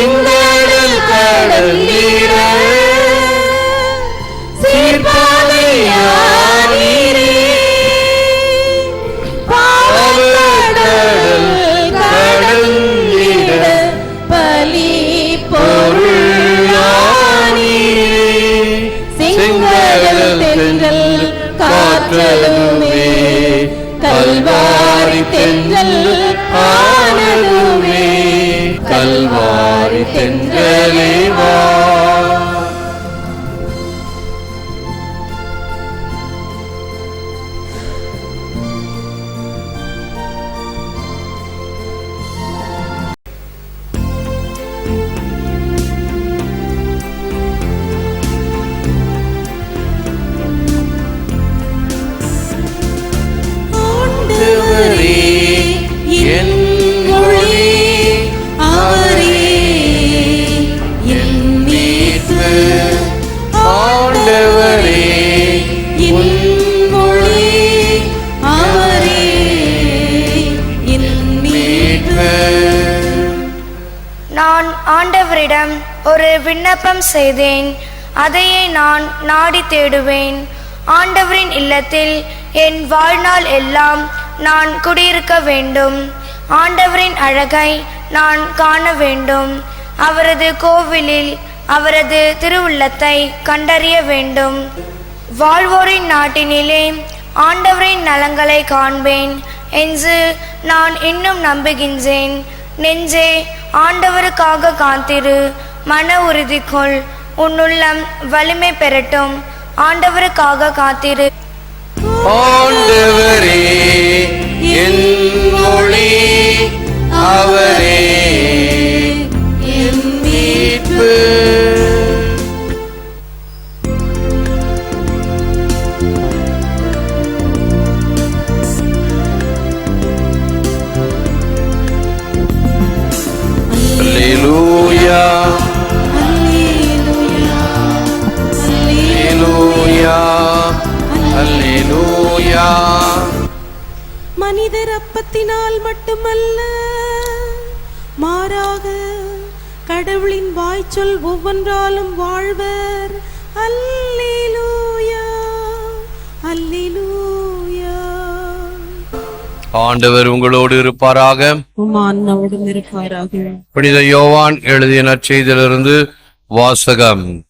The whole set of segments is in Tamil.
செங்கடல் கடல் நீர சீர்பாதையானீரே பாவக்கடல் கடந்திட பலி பொருளானீரே செங்கடல் தென்றல் காற்றலுமே. கல்வாரி தென்றல் விண்ணப்பம் செய்தேன். அதையே நான் நாடி தேடுவேன். ஆண்டவரின் இல்லத்தில் என் வாழ்நாள் எல்லாம் நான் குடியிருக்க வேண்டும். ஆண்டவரின் அழகை நான் காண வேண்டும். அவரது கோவிலில் அவரது திருவுள்ளத்தை கண்டறிய வேண்டும். வாழ்வோரின் நாட்டினிலே ஆண்டவரின் நலங்களை காண்பேன் என்று நான் இன்னும் நம்புகின்றேன். நெஞ்சே ஆண்டவருக்காக காத்திரு. மன உறுதி கொள் உன்னுள்ளம் வலிமை பெறட்டும். ஆண்டவருக்காக காத்திரு. ஆண்டவரே என் மொழி அவரே. ஆண்டவர் உங்களோடு இருப்பாராக. புனித யோவான் எழுதிய நற்செய்தியிலிருந்து வாசகம்.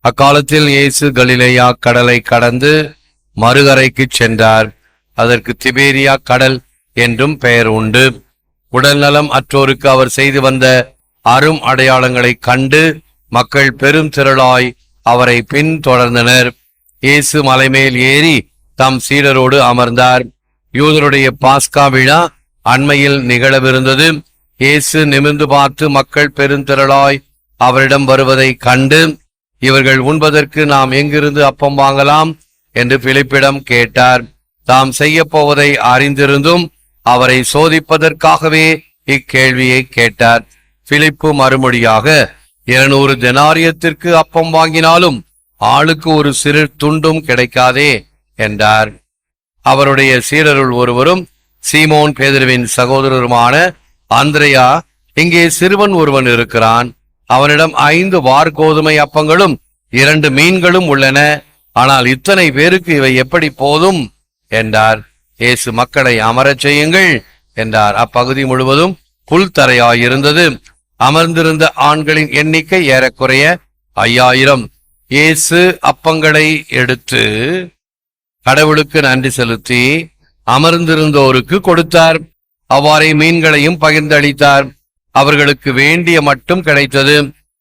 அக்காலத்தில் இயேசு கலிலேயா கடலை கடந்து மறுகரைக்கு சென்றார். அதற்கு திபேரியா கடல் என்றும் பெயர் உண்டு. உடல்நலம் அற்றோருக்கு அவர் செய்து வந்த அரும் அடையாளங்களைக் கண்டு மக்கள் பெரும் திரளாய் அவரை பின்தொடர்ந்தனர். இயேசு மலைமேல் ஏறி தம் சீடரோடு அமர்ந்தார். யூதருடைய பாஸ்கா விழா அண்மையில் நிகழவிருந்தது. இயேசு நிமிர்ந்து பார்த்து மக்கள் பெருந்திரளாய் அவரிடம் வருவதை கண்டு இவர்கள் உண்பதற்கு நாம் எங்கிருந்து அப்பம் வாங்கலாம்? என்று பிலிப்பிடம் கேட்டார். தாம் செய்யப் போவதை அறிந்திருந்தும் அவரை சோதிப்பதற்காகவே இக்கேள்வியை கேட்டார். பிலிப்பு மறுமொழியாக இருநூறு தெனாரியத்திற்கு அப்பம் வாங்கினாலும் ஆளுக்கு ஒரு சிறு துண்டும் கிடைக்காதே என்றார். அவருடைய சீரருள் ஒருவரும் சீமோன் பேதருவின் சகோதரருமான அந்திரையா இங்கே சிறுவன் ஒருவன் இருக்கிறான். அவனிடம் ஐந்து வார்கோதுமை அப்பங்களும் இரண்டு மீன்களும் உள்ளன. ஆனால் இத்தனை பேருக்கு இவை எப்படி போதும்? என்றார். இயேசு மக்களை அமரச் செய்யுங்கள் என்றார். அப்பகுதி முழுவதும் புல்தரையாயிருந்தது அமர்ந்திருந்த ஆண்களின் எண்ணிக்கை ஏறக்குறைய ஐயாயிரம். இயேசு அப்பங்களை எடுத்து கடவுளுக்கு நன்றி செலுத்தி அமர்ந்திருந்தோருக்கு கொடுத்தார். அவ்வாறே மீன்களையும் பகிர்ந்தளித்தார். அவர்களுக்கு வேண்டிய மட்டும் கிடைத்தது.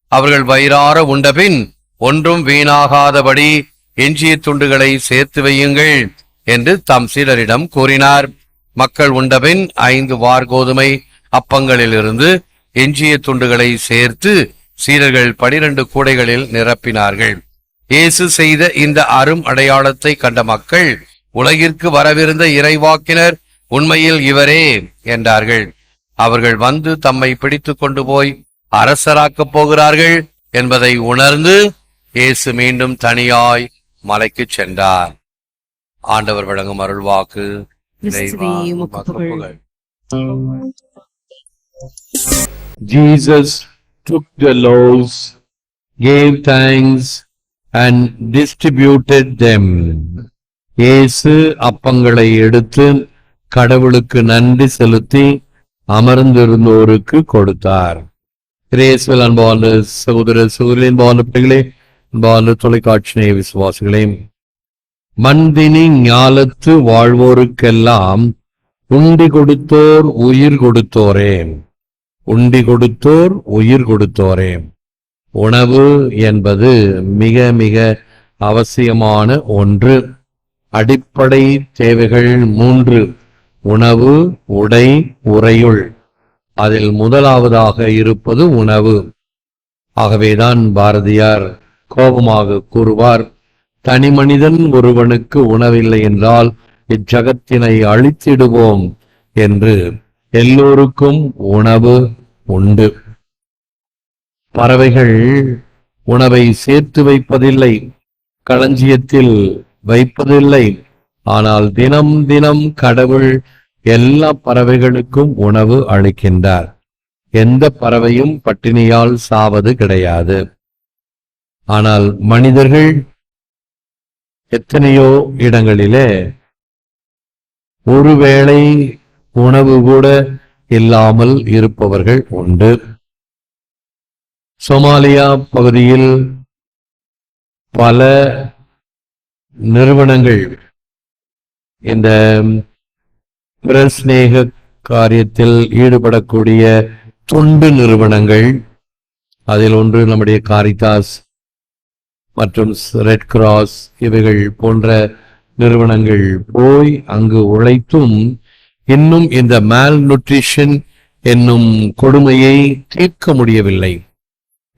அவர்கள் வயிறார உண்டபின் ஒன்றும் வீணாகாதபடி எஞ்சிய துண்டுகளை சேர்த்து வையுங்கள் என்று தம் சீடரிடம் கூறினார். மக்கள் உண்டபின் ஐந்து வார்கோதுமை அப்பங்களிலிருந்து எஞ்சிய துண்டுகளை சேர்த்து சீரர்கள் பனிரெண்டு கூடைகளில் நிரப்பினார்கள். இயேசு செய்த இந்த அரும் அடையாளத்தை கண்ட மக்கள் உலகிற்கு வரவிருந்த இறைவாக்கினர் உண்மையில் இவரே என்றார்கள். அவர்கள் வந்து தம்மை பிடித்துக் கொண்டு போய் அரசராக்கப் போகிறார்கள் என்பதை உணர்ந்து இயேசு மீண்டும் தனியாய் மலைக்கு சென்றார். ஆண்டவர் வழங்கும் அருள்வாக்கு. Jesus took the loaves, gave thanks, and distributed them. இயேசு அப்பங்களை எடுத்து கடவுளுக்கு நன்றி செலுத்தி அமர்ந்திருந்தோருக்கு கொடுத்தார். அன்பான சகோதர சகோதரின் அன்பான பிள்ளைகளே அன்பான தொலைக்காட்சி நேய விசுவாசிகளே மந்தினி ஞாலத்து வாழ்வோருக்கெல்லாம் உண்டி கொடுத்தோர் உயிர் கொடுத்தோரே. உண்டி கொடுத்தோர் உயிர் கொடுத்தோரே. உணவு என்பது மிக மிக அவசியமான ஒன்று. அடிப்படை தேவைகள் மூன்று. உணவு உடை உறையுள். அதில் முதலாவதாக இருப்பது உணவு. ஆகவேதான் பாரதியார் கோபமாக கூறுவார் தனி மனிதன் ஒருவனுக்கு உணவில்லை என்றால் இச்சகத்தினை அழித்திடுவோம் என்று. எல்லோருக்கும் உணவு உண்டு. பறவைகள் உணவை சேர்த்து வைப்பதில்லை களஞ்சியத்தில் வைப்பதில்லை. ஆனால் தினம் தினம் கடவுள் எல்லா பறவைகளுக்கும் உணவு அளிக்கின்றார். எந்த பறவையும் பட்டினியால் சாவது கிடையாது. ஆனால் மனிதர்கள் எத்தனையோ இடங்களிலே ஒருவேளை உணவு கூட இல்லாமல் இருப்பவர்கள் உண்டு. சோமாலியா பகுதியில் பல நிறுவனங்கள் இந்த பிரஸ்நேக காரியத்தில் ஈடுபடக்கூடிய தொண்டு நிறுவனங்கள் அதில் ஒன்று நம்முடைய காரிதாஸ் மற்றும் ரெட் கிராஸ் இவைகள் போன்ற நிறுவனங்கள் போய் அங்கு உழைத்தும் இன்னும் இந்த மேல் நியூட்ரிஷன் என்னும் கொடுமையை தீர்க்க முடியவில்லை.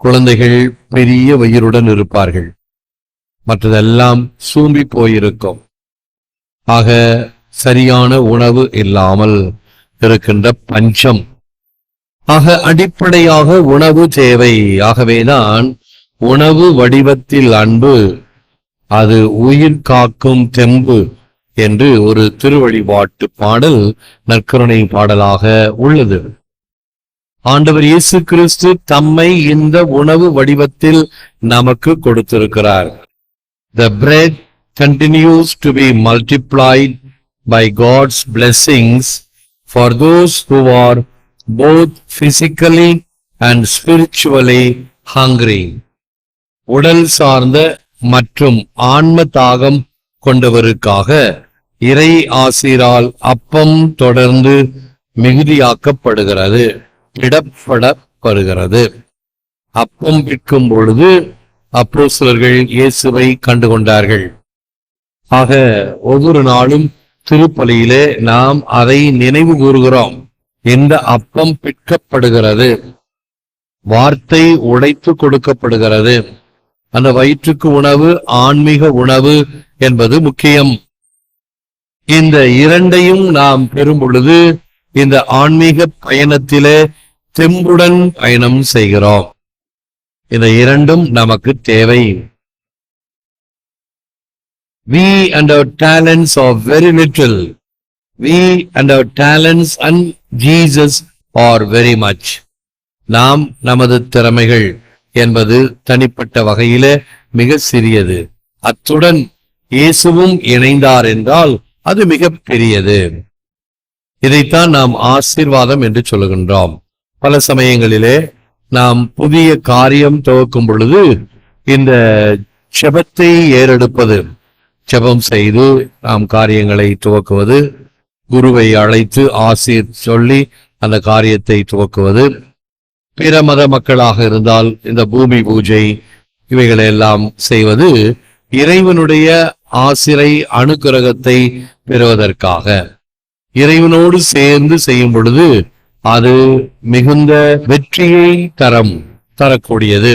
குழந்தைகள் பெரிய வயிறுடன் இருப்பார்கள். மற்றதெல்லாம் சூம்பி போயிருக்கும். ஆக சரியான உணவு இல்லாமல் இருக்கின்ற பஞ்சம். ஆக அடிப்படையாக உணவு தேவை. ஆகவேதான் உணவு வடிவத்தில் அன்பு அது உயிர் காக்கும் தெம்பு என்று ஒரு திருவழிபாட்டு பாடல் நற்கருணை பாடலாக உள்ளது. ஆண்டவர் இயேசு கிறிஸ்து தம்மை இந்த உணவு வடிவத்தில் நமக்கு கொடுத்திருக்கிறார் the bread continues to be multiplied by God's blessings for those who are both physically and spiritually hungry உடல் சார்ந்த மற்றும் ஆன்ம தாகம் கொண்டவருக்காக இறை ஆசிரால் அப்பம் தொடர்ந்து மிகுதியாக்கப்படுகிறது இடப்படப்படுகிறது. அப்பம் விற்கும் பொழுது அப்போஸ்தலர்கள் இயேசுவை கண்டுகொண்டார்கள். ஆக ஒவ்வொரு நாளும் திருப்பலியிலே நாம் அதை நினைவு கூறுகிறோம். இந்த அப்பம் பிற்கப்படுகிறது வார்த்தை உடைத்து கொடுக்கப்படுகிறது. அந்த வயிற்றுக்கு உணவு ஆன்மீக உணவு என்பது முக்கியம். இந்த இரண்டையும் நாம் பெறும் பொழுது இந்த ஆன்மீக பயணத்திலே தெம்புடன் பயணம் செய்கிறோம். இந்த இரண்டும் நமக்கு தேவை. We and our talents are very little. We and our talents and jesus are very much. நாம் நமது திறமைகள் என்பது தனிப்பட்ட வகையில மிக சிறியது. அத்துடன் இயேசுவும் இணைந்தார் என்றால் அது மிக பெரியது. இதைத்தான் நாம் ஆசீர்வாதம் என்று சொல்லுகின்றோம். பல சமயங்களிலே நாம் புதிய காரியம் துவக்கும் பொழுது இந்த செபத்தை ஏறெடுப்பது ஜபம் செய்து நாம் காரியங்களை துவக்குவது குருவை அழைத்து ஆசிர் சொல்லி அந்த காரியத்தை துவக்குவது பிற மத மக்களாக இருந்தால் இந்த பூமி பூஜை இவைகளை எல்லாம் செய்வது இறைவனுடைய ஆசிரை அனுக்கிரகத்தை பெறுவதற்காக. இறைவனோடு சேர்ந்து செய்யும் பொழுது அது மிகுந்த வெற்றியை தரம் தரக்கூடியது.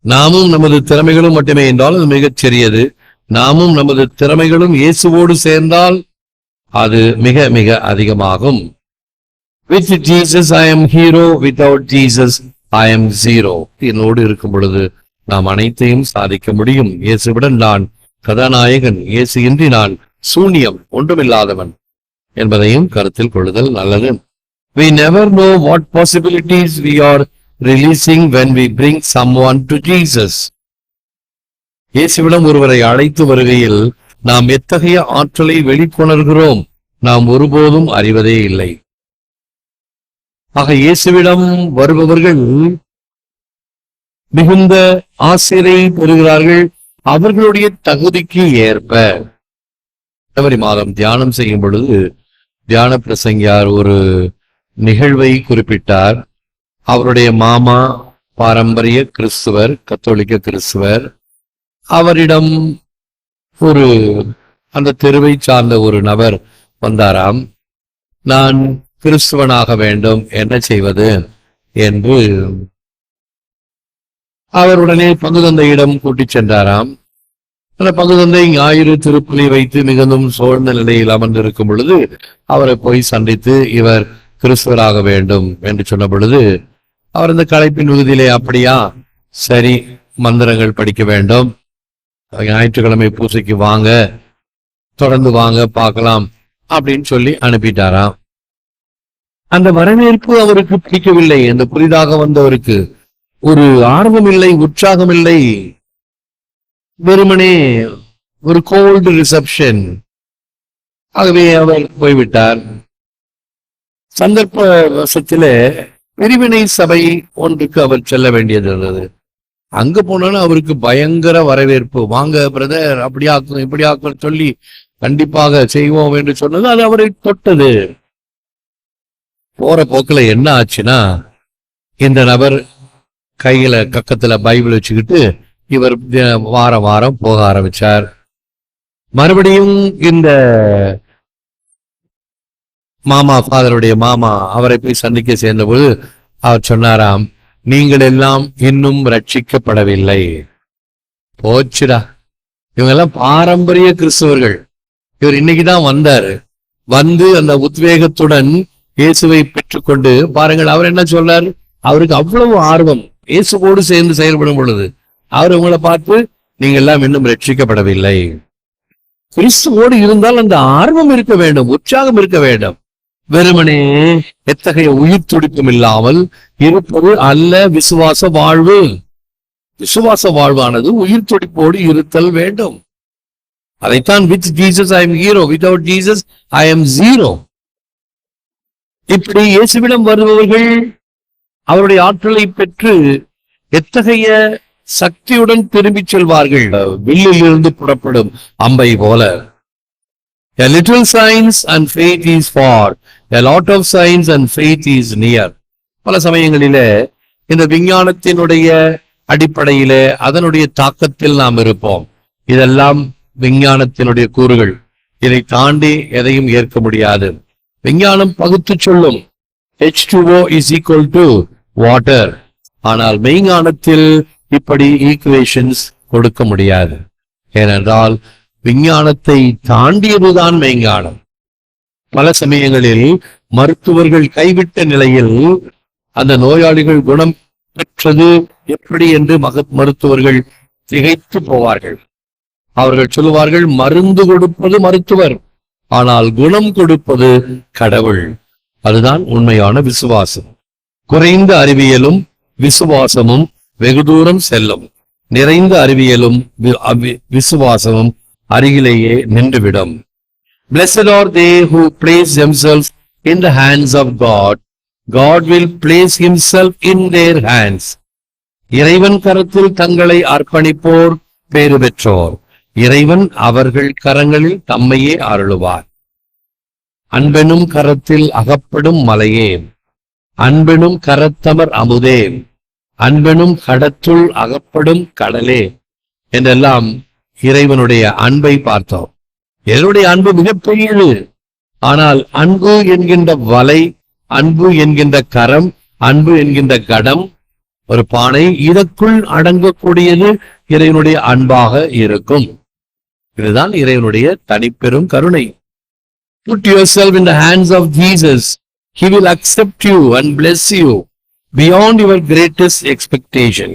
நாமும் நமது திறமைகளும் மட்டுமே என்றால் அது மிகச் சிறியது. நாமும் நமது திறமைகளும் இயேசுவோடு சேர்ந்தால் அது மிக மிக அதிகமாகும். With Jesus I am hero without Jesus I am zero என்னோடு இருக்கும் பொழுது நாம் அனைத்தையும் சாதிக்க முடியும். இயேசுவுடன் நான் கதாநாயகன் இயேசு இன்றி நான் சூன்யம் ஒன்றுமில்லாதவன். என்பதையும் கருத்தில் கொள்ளுதல் நல்லது. We never know what possibilities we are releasing when we bring someone to Jesus இயேசுவிடம் ஒருவரை அழைத்து வருகையில் நாம் எத்தகைய ஆற்றலை வெளிக்கொணர்கிறோம்? நாம் ஒருபோதும் அறிவதே இல்லை. ஆக இயேசுவிடம் வருபவர்கள் மிகுந்த ஆசிரியை பெறுகிறார்கள். அவர்களுடைய தகுதிக்கு ஏற்ப. ஜனவரி மாதம் தியானம் செய்யும் பொழுது தியான பிரசங்கியார் ஒரு நிகழ்வை குறிப்பிட்டார். அவருடைய மாமா பாரம்பரிய கிறிஸ்துவர் கத்தோலிக்க கிறிஸ்துவர். அவரிடம் ஒரு அந்த தெருவை சார்ந்த ஒரு நபர் வந்தாராம். நான் கிறிஸ்துவனாக வேண்டும் என்ன செய்வது? என்று அவர் உடனே பங்குதந்தையிடம் கூட்டிச் சென்றாராம். அந்த பகுதந்தை ஞாயிறு திருப்பலி வைத்து மிகுந்தும் சோழ்ந்த நிலையில் அமர்ந்திருக்கும் பொழுது அவரை போய் சந்தித்து இவர் கிறிஸ்துவராக வேண்டும் என்று சொன்ன பொழுது அவர் இந்த கலைப்பின் உறுதியிலே அப்படியா? சரி மந்திரங்கள் படிக்க வேண்டும். ஞாயிற்றுக்கிழமை பூசைக்கு வாங்க. தொடர்ந்து வாங்க பார்க்கலாம் அப்படின்னு சொல்லி அனுப்பிட்டாராம். அந்த வரவேற்பு அவருக்கு பிடிக்கவில்லை. அந்த புதிதாக வந்தவருக்கு ஒரு ஆர்வம் இல்லை உற்சாகம் இல்லை. வெறுமனே ஒரு கோல்டு ரிசப்ஷன் ஆகவே அவர் போய்விட்டார். சந்தர்ப்ப வசத்திலே பிரிவினை சபை ஒன்றுக்கு அவர் செல்ல வேண்டியது இருந்தது. அங்க போனாலும் அவருக்கு பயங்கர வரவேற்பு. வாங்க பிரதர் அப்படி ஆக்கணும் இப்படி ஆக்கணும் சொல்லி கண்டிப்பாக செய்வோம் என்று சொன்னது. அது அவரை தொட்டது. போற போக்குல என்ன ஆச்சுன்னா இந்த நபர் கையில கக்கத்துல பைபிள் வச்சுக்கிட்டு இவர் வார வாரம் வாரம் போக ஆரம்பிச்சார். மறுபடியும் இந்த மாமா ஃபாதருடைய மாமா அவரை போய் சந்திக்க சேர்ந்தபோது அவர் சொன்னாராம் நீங்கள் எல்லாம் இன்னும் ரட்சிக்கப்படவில்லை. போச்சுடா. இவங்க எல்லாம் பாரம்பரிய கிறிஸ்தவர்கள். இவர் இன்னைக்குதான் வந்தாரு. வந்து அந்த உத்வேகத்துடன் இயேசுவை பெற்றுக்கொண்டு பாருங்கள் அவர் என்ன சொல்றார்? அவருக்கு அவ்வளவு ஆர்வம். இயேசுவோடு சேர்ந்து செயல்படும் பொழுது அவர் உங்களை பார்த்து நீங்க எல்லாம் இன்னும் ரட்சிக்கப்படவில்லை. கிறிஸ்துவோடு இருந்தால் அந்த ஆர்வம் இருக்க வேண்டும் உற்சாகம் இருக்க வேண்டும். வெறுமனே எத்தகைய உயிர் துடிப்பும் இல்லாமல் இருப்பது அல்ல விசுவாச வாழ்வு. விசுவாச வாழ்வானது உயிர் துடிப்போடு இருத்தல் வேண்டும். அதைத்தான் with Jesus I am hero without Jesus I am zero இப்படி இயேசுவிடம் வருபவர்கள் அவருடைய ஆற்றலை பெற்று எத்தகைய சக்தியுடன் திரும்பிச் செல்வார்கள். வில்லில் இருந்து புறப்படும் அம்பை போல. A little science and faith is far. A lot of science and faith is near. பல சமயங்களிலே இந்த விஞ்ஞானத்தினுடைய அடிப்படையிலே அதனுடைய தாக்கத்தில் நாம் இருப்போம். இதெல்லாம் விஞ்ஞானத்தினுடைய கூறுகள். இதை தாண்டி எதையும் ஏற்க முடியாது. விஞ்ஞானம் பகுத்து சொல்லும். H two O is equal to water ஆனால் மெய்ஞானத்தில் இப்படி ஈக்குவேஷன்ஸ் கொடுக்க முடியாது. ஏனென்றால் விஞ்ஞானத்தை தாண்டியதுதான் மெய்ஞானம். பல சமயங்களில் மருத்துவர்கள் கைவிட்ட நிலையில் அந்த நோயாளிகள் குணம் பெற்றது எப்படி என்று மக மருத்துவர்கள் திகைத்து போவார்கள். அவர்கள் சொல்லுவார்கள் மருந்து கொடுப்பது மருத்துவர் ஆனால் குணம் கொடுப்பது கடவுள். அதுதான் உண்மையான விசுவாசம். குறைந்த அறிவியலும் விசுவாசமும் வெகு தூரம் செல்லும். நிறைந்த அறிவியலும் விசுவாசமும் அருகிலேயே நின்றுவிடும். Blessed are they who place themselves in the hands of God. God will place himself in their hands. இறைவன் கரத்தில் தங்களை அர்ப்பணிப்போர் பேறு பெற்றோர். இறைவன் அவர்கள் கரங்களில் தம்மையே அருளுவார். அன்பெனும் கரத்தில் அகப்படும் மலையே. அன்பெனும் கரத்தமர் அமுதே. அன்பெனும் கடத்துள் அகப்படும் கடலே என்றெல்லாம் இறைவனுடைய அன்பை பார்த்தோம். என்னுடைய அன்பு மிகப்பெரியது. ஆனால் அன்பு என்கின்ற வலை அன்பு என்கின்ற கரம் அன்பு என்கின்ற கடம் ஒரு பானை இதற்குள் அடங்கக்கூடியது இறைவனுடைய அன்பாக இருக்கும். இதுதான் இறைவனுடைய தனிப்பெரும் கருணை. Put yourself in the hands of Jesus he will accept you and bless you beyond your greatest expectation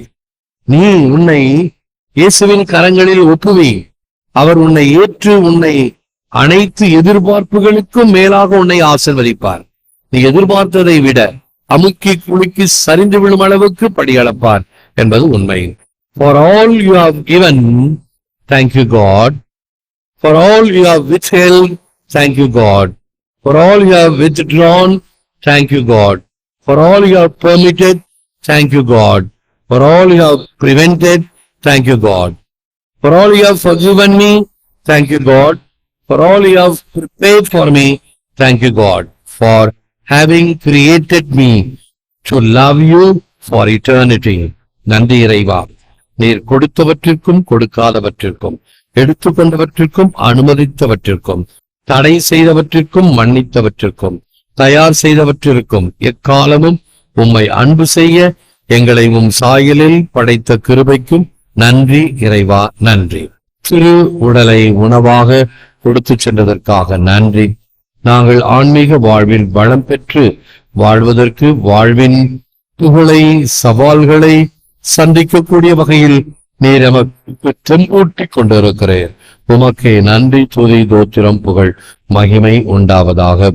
நீ உன்னை இயேசுவின் கரங்களில் ஒப்புவி அவர் உன்னை ஏற்று உன்னை அனைத்து எதிர்பார்ப்புகளுக்கும் மேலாக உன்னை ஆசிர்வதிப்பார் நீ எதிர்பார்த்ததை விட அமுக்கி குலுக்கி சரிந்து விடும் அளவுக்கு படியளப்பார் என்பது உண்மை for all you have given thank you God for all you have with help thank you God for all you have with drawn thank you God For all you have permitted, thank you God. For all you have prevented, thank you God. For all you have forgiven me, thank you God. For all you have prepared for me, thank you God. For having created me to love you for eternity. நன்றி இறைவா நீர் கொடுத்தவற்றிற்கும் கொடுக்காதவற்றிற்கும் எடுத்துக்கொண்டவற்றிற்கும் அனுமதித்தவற்றிற்கும் தடை செய்தவற்றிற்கும் மன்னித்தவற்றிற்கும் தயார் செய்தவற்றிற்கும் எக்காலமும் உம்மை அன்பு செய்ய எங்களை உம் சாயலில் படைத்த கிருபைக்கும் நன்றி இறைவா நன்றி. திரு உடலை உணவாக கொடுத்து சென்றதற்காக நன்றி. நாங்கள் ஆன்மீக வாழ்வில் வளம் பெற்று வாழ்வதற்கு வாழ்வின் புகழை சவால்களை சந்திக்கக்கூடிய வகையில் நீர் எமக்கு தெம்பூட்டிக் கொண்டிருக்கிறேன் உமக்கே நன்றி துதி தோத்திரம் புகழ் மகிமை உண்டாவதாக.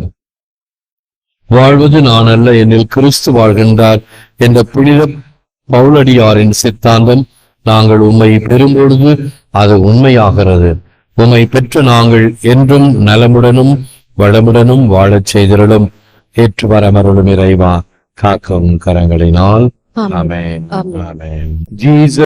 வாழ்வது நான் அல்ல என்னில் கிறிஸ்து வாழ்கின்றார் என்ற புனித பவுலடியாரின் சித்தாந்தம். நாங்கள் உம்மை பெறும்பொழுது அது உண்மையாகிறது. உம்மை பெற்ற நாங்கள் என்றும் நலமுடனும் வளமுடனும் வாழச் செய்திருளும் ஏற்று வரமருளும் இறைவா. காக்கும் கரங்களினால். ஜீசஸ்